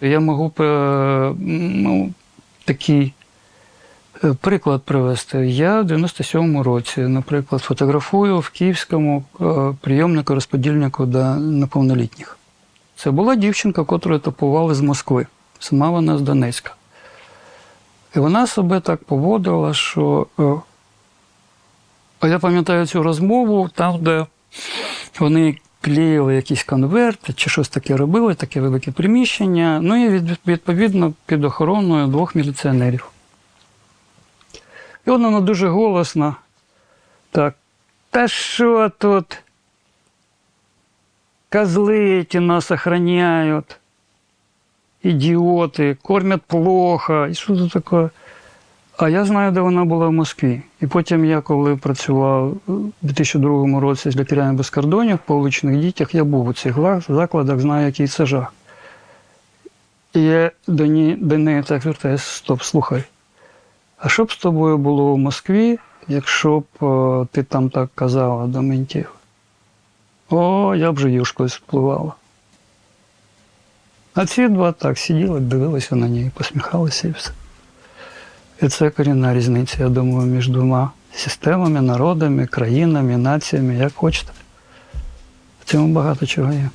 Я можу е, ну, такий е, приклад привести. Я в 97-му році, наприклад, фотографую в київському е, прийомнику розподільнику для неповнолітніх. Це була дівчинка, яку топували з Москви. Сама вона з Донецька. І вона себе так поводила, що. я пам'ятаю цю розмову там, де вони клеїли якісь конверти чи щось таке робили, таке велике приміщення. Ну і від- відповідно під охороною двох міліціонерів. І вона дуже голосно. Так. Та що тут? Козли ті нас охраняють. Ідіоти, кормять плохо. І що це таке? А я знаю, де вона була в Москві. І потім я, коли працював у 2002 році з лікарями без кордонів по вуличних дітях, я був у цих закладах, знаю, який це жах. І я до, ні, до неї так звертаюся, стоп, слухай. А що б з тобою було в Москві, якщо б е, ти там так казала до ментів? О, я б же юшкою спливала. А ці два так сиділи, дивилися на неї, посміхалися і все. І це корінна різниця, я думаю, між двома системами, народами, країнами, націями, як хочете. В цьому багато чого є.